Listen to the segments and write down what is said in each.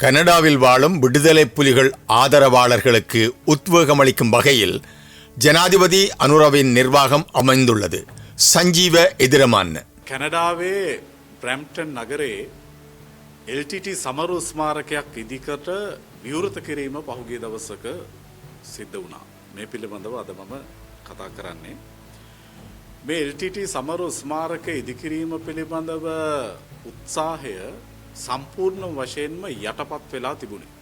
கனடாவில் வாழும் விடுதலை புலிகள் ஆதரவாளர்களுக்கு உத்வேகமளிக்கும் வகையில் ஜனாதிபதி அனுரவின் நிர்வாகம் அமைந்துள்ளது சஞ்சீவ எதிரமான் කැනඩාවේ බ්‍රැම්ටන් නගරේ LTT සමරු ස්මාරකයක් ඉදිකට විවෘත කිරීම පහුගේ දවසක සිද්ධ වුණා. මේ පිළිබඳව අද මම කතා කරන්නේ. මේ LTT සමරු ස්මාරක ඉදිකිරීම පිළිබඳව උත්සාහය සම්පූර්ණ වශයෙන්ම යටපත් වෙලා තිබුණේ.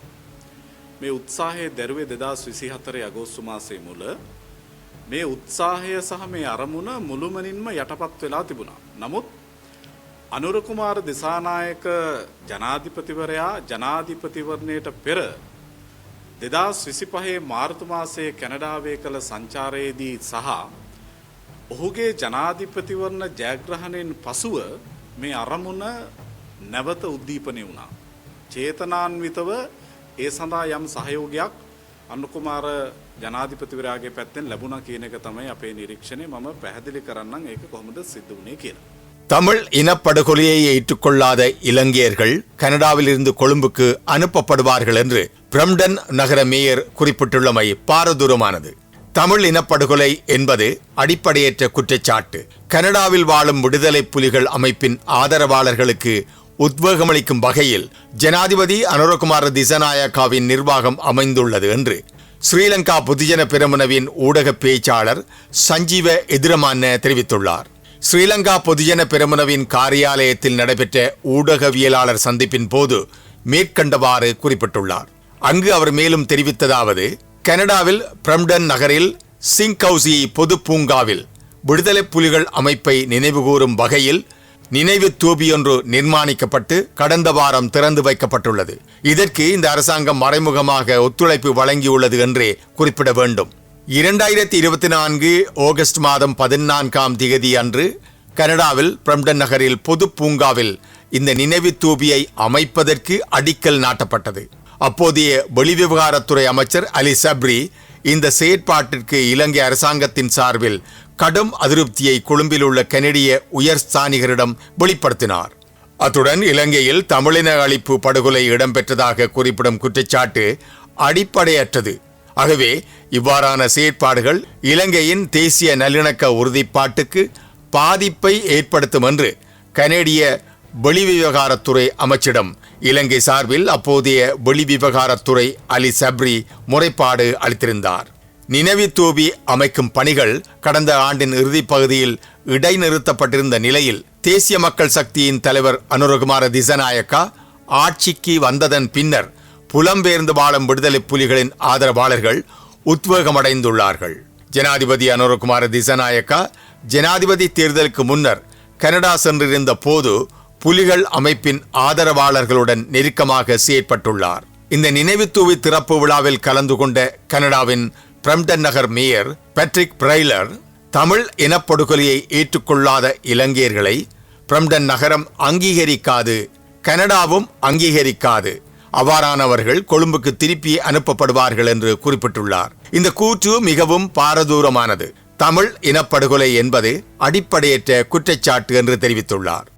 මේ උත්සාහය දැරුවේ දෙදස් විසි හතර අගෝස්තු මාසේ මුල මේ උත්සාහය සහ මේ අරමුණ මුළුමනින්ම යටපත් වෙලා තිබුණා. නමුත් අනුරකුමාර දිසානායක ජනාධිපතිවරයා ජනාධිපතිවරණයට පෙර දෙදස් විසි පහේ මාර්තුමාසයේ කැනඩාවේ කළ සංචාරයේදී සහ ඔහුගේ ජනාධිපතිවරණ ජයග්‍රහණයෙන් පසුව මේ අරමුණ නැවත උද්දීපනය වුණා. චේතනාන්විතව ඒ සඳහා යම් සහයෝගයක් අනුකුමාර ජනාධිපතිවරයාගේ පැත්තෙන් ලැබුණා කියන එක තමයි අපේ නිරීක්ෂණය මම පැහැදිලි කරන්නම් ඒක කොහොමද සිද්ධ වුණේ කියලා. தமிழ் இனப்படுகொலையை ஏற்றுக்கொள்ளாத இலங்கையர்கள் கனடாவில் இருந்து கொழும்புக்கு அனுப்பப்படுவார்கள் என்று பிரம்டன் நகர மேயர் குறிப்பிட்டுள்ளமை பாரதூரமானது தமிழ் இனப்படுகொலை என்பது அடிப்படையற்ற குற்றச்சாட்டு கனடாவில் வாழும் விடுதலை புலிகள் அமைப்பின் ஆதரவாளர்களுக்கு உத்வேகமளிக்கும் வகையில் ஜனாதிபதி அனுரகுமார திசநாயக்காவின் நிர்வாகம் அமைந்துள்ளது என்று ஸ்ரீலங்கா பொதுஜன பெரமுனவின் ஊடக பேச்சாளர் சஞ்சீவ எதிரமான தெரிவித்துள்ளார். ஸ்ரீலங்கா பொதுஜன பெரமுனவின் காரியாலயத்தில் நடைபெற்ற ஊடகவியலாளர் சந்திப்பின் போது மேற்கண்டவாறு குறிப்பிட்டுள்ளார். அங்கு அவர் மேலும் தெரிவித்ததாவது கனடாவில் பிரம்டன் நகரில் சிங்கவுசி பொது பூங்காவில் விடுதலை புலிகள் அமைப்பை நினைவுகூரும் வகையில் நினைவு தூபி ஒன்று நிர்மாணிக்கப்பட்டு கடந்த வாரம் திறந்து வைக்கப்பட்டுள்ளது. இதற்கு இந்த அரசாங்கம் மறைமுகமாக ஒத்துழைப்பு வழங்கியுள்ளது என்றே குறிப்பிட வேண்டும். இரண்டாயிரத்தி இருபத்தி நான்கு ஆகஸ்ட் மாதம் பதினான்காம் திகதி அன்று கனடாவில் பிரம்டன் நகரில் பொது பூங்காவில் இந்த நினைவு தூபியை அமைப்பதற்கு அடிக்கல் நாட்டப்பட்டது. அப்போதைய வெளிவிவகாரத்துறை அமைச்சர் அலி சப்ரி இந்த செயற்பாட்டிற்கு இலங்கை அரசாங்கத்தின் சார்பில் கடும் அதிருப்தியை கொழும்பில் உள்ள கனடிய உயர் ஸ்தானிகரிடம் வெளிப்படுத்தினார். அத்துடன் இலங்கையில் தமிழின அழிப்பு படுகொலை இடம்பெற்றதாக குறிப்பிடும் குற்றச்சாட்டு அடிப்படையற்றது. ஆகவே இவ்வாறான செயற்பாடுகள் இலங்கையின் தேசிய நல்லிணக்க உறுதிப்பாட்டுக்கு பாதிப்பை ஏற்படுத்தும் என்று கனேடிய வெளிவிவகாரத்துறை அமைச்சிடம் இலங்கை சார்பில் அப்போதைய வெளிவிவகாரத்துறை அலி சப்ரி முறைப்பாடு அளித்திருந்தார். நினைவு தூபி அமைக்கும் பணிகள் கடந்த ஆண்டின் இறுதிப் பகுதியில் இடைநிறுத்தப்பட்டிருந்த நிலையில் தேசிய மக்கள் சக்தியின் தலைவர் அனுரகுமார திசநாயக்கா ஆட்சிக்கு வந்ததன் பின்னர் புலம்பெயர்ந்து வாழும் விடுதலை புலிகளின் ஆதரவாளர்கள் உத்வேகமடைந்துள்ளார்கள். ஜனாதிபதி அனுரகுமார திசநாயக்கா ஜனாதிபதி தேர்தலுக்கு முன்னர் கனடா சென்றிருந்த போது புலிகள் அமைப்பின் ஆதரவாளர்களுடன் நெருக்கமாக செயற்பட்டுள்ளார். இந்த நினைவு தூவி திறப்பு விழாவில் கலந்து கொண்ட கனடாவின் பிரம்டன் நகர் மேயர் பேட்ரிக் பிரைலர் தமிழ் இனப்படுகொலையை ஏற்றுக்கொள்ளாத இலங்கையர்களை பிரம்டன் நகரம் அங்கீகரிக்காது கனடாவும் அங்கீகரிக்காது. அவ்வாறானவர்கள் கொழும்புக்கு திருப்பி அனுப்பப்படுவார்கள் என்று குறிப்பிட்டுள்ளார். இந்த கூற்று மிகவும் பாரதூரமானது. தமிழ் இனப்படுகொலை என்பது அடிப்படையற்ற குற்றச்சாட்டு என்று தெரிவித்துள்ளார்.